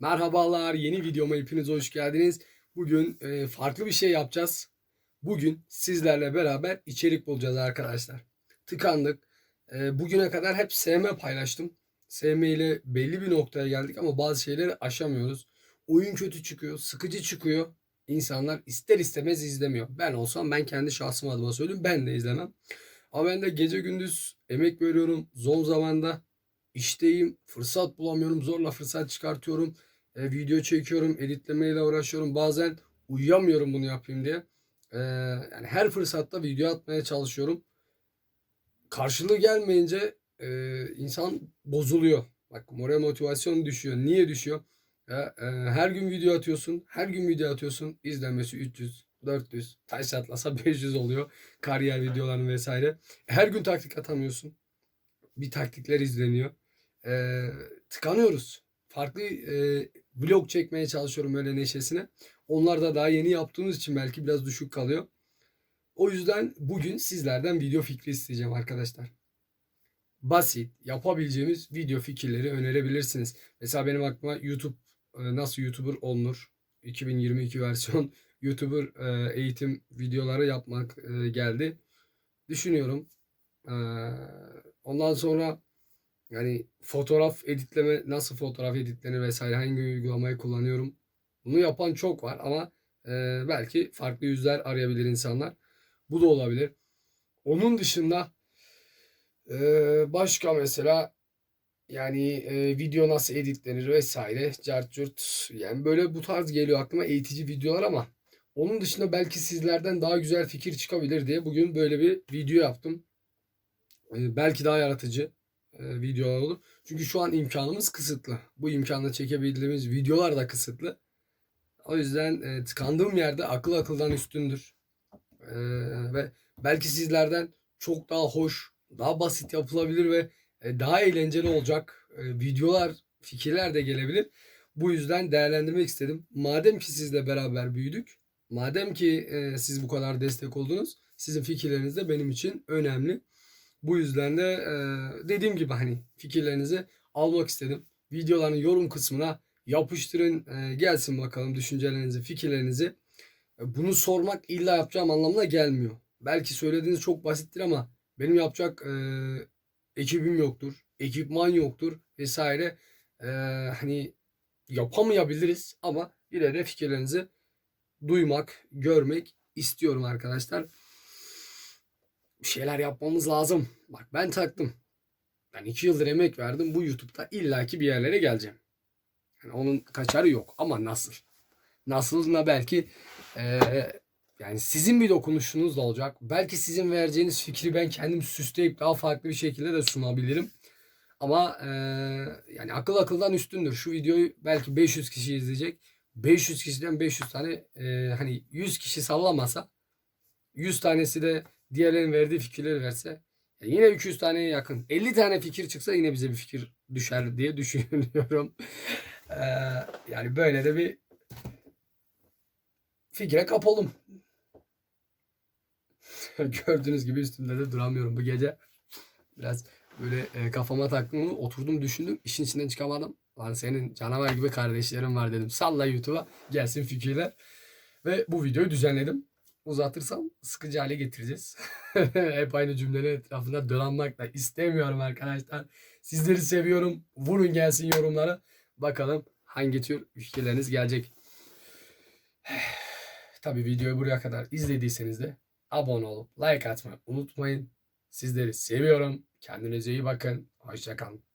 Merhabalar, yeni videoma hepiniz hoş geldiniz. Bugün e, farklı bir şey yapacağız. Bugün sizlerle beraber içerik bulacağız arkadaşlar. Tıkandık. E, bugüne kadar hep SM paylaştım. SM ile belli bir noktaya geldik ama bazı şeyleri aşamıyoruz. Oyun kötü çıkıyor, sıkıcı çıkıyor. İnsanlar ister istemez izlemiyor. Ben olsam ben kendi şahsım adıma söyleyeyim ben de izlemem. Ama ben de gece gündüz emek veriyorum. Zor zamanda işteyim. Fırsat bulamıyorum. Zorla fırsat çıkartıyorum. E, video çekiyorum. Editlemeyle uğraşıyorum. Bazen uyuyamıyorum bunu yapayım diye. E, yani her fırsatta video atmaya çalışıyorum. Karşılığı gelmeyince e, insan bozuluyor. Bak moral motivasyon düşüyor. Niye düşüyor? Ya, e, her gün video atıyorsun. Her gün video atıyorsun. İzlenmesi 300, 400. Taş atlasa 500 oluyor. Kariyer videoların vesaire. Her gün taktik atamıyorsun. Bir taktikler izleniyor. E, tıkanıyoruz. Farklı e, vlog çekmeye çalışıyorum öyle neşesine. Onlar da daha yeni yaptığımız için belki biraz düşük kalıyor. O yüzden bugün sizlerden video fikri isteyeceğim arkadaşlar. Basit, yapabileceğimiz video fikirleri önerebilirsiniz. Mesela benim aklıma YouTube e, nasıl YouTuber olunur? 2022 versiyon YouTuber e, eğitim videoları yapmak e, geldi. Düşünüyorum. Ondan sonra yani fotoğraf editleme nasıl fotoğraf editlenir vesaire hangi uygulamayı kullanıyorum. Bunu yapan çok var ama e, belki farklı yüzler arayabilir insanlar. Bu da olabilir. Onun dışında e, başka mesela yani e, video nasıl editlenir vesaire cart curt yani böyle bu tarz geliyor aklıma eğitici videolar ama onun dışında belki sizlerden daha güzel fikir çıkabilir diye bugün böyle bir video yaptım. E, belki daha yaratıcı e, videolar olur. Çünkü şu an imkanımız kısıtlı. Bu imkanla çekebildiğimiz videolar da kısıtlı. O yüzden e, tıkandığım yerde akıl akıldan üstündür. E, ve belki sizlerden çok daha hoş, daha basit yapılabilir ve e, daha eğlenceli olacak e, videolar, fikirler de gelebilir. Bu yüzden değerlendirmek istedim. Madem ki sizle beraber büyüdük, madem ki e, siz bu kadar destek oldunuz, sizin fikirleriniz de benim için önemli. Bu yüzden de e, dediğim gibi hani fikirlerinizi almak istedim. Videoların yorum kısmına yapıştırın e, gelsin bakalım düşüncelerinizi, fikirlerinizi. E, bunu sormak illa yapacağım anlamına gelmiyor. Belki söylediğiniz çok basittir ama benim yapacak ekibim yoktur, ekipman yoktur vesaire. Hani yapamayabiliriz ama yine de fikirlerinizi duymak, görmek istiyorum arkadaşlar bir şeyler yapmamız lazım. Bak ben taktım. Ben iki yıldır emek verdim. Bu YouTube'da illaki bir yerlere geleceğim. Yani onun kaçarı yok. Ama nasıl? Nasılına belki e, yani sizin bir dokunuşunuz da olacak. Belki sizin vereceğiniz fikri ben kendim süsleyip daha farklı bir şekilde de sunabilirim. Ama e, yani akıl akıldan üstündür. Şu videoyu belki 500 kişi izleyecek. 500 kişiden 500 tane e, hani 100 kişi sallamasa 100 tanesi de diğerlerinin verdiği fikirleri verse yani yine 200 taneye yakın. 50 tane fikir çıksa yine bize bir fikir düşer diye düşünüyorum. Ee, yani böyle de bir fikre kapalım. Gördüğünüz gibi üstünde de duramıyorum bu gece. Biraz böyle e, kafama taktım oturdum düşündüm işin içinden çıkamadım. Lan senin canavar gibi kardeşlerin var dedim. Salla YouTube'a gelsin fikirler. Ve bu videoyu düzenledim uzatırsam sıkıcı hale getireceğiz. Hep aynı cümleler etrafında dolanmak istemiyorum arkadaşlar. Sizleri seviyorum. Vurun gelsin yorumlara. Bakalım hangi tür fikirleriniz gelecek. Tabi videoyu buraya kadar izlediyseniz de abone olup like atmayı unutmayın. Sizleri seviyorum. Kendinize iyi bakın. Hoşçakalın.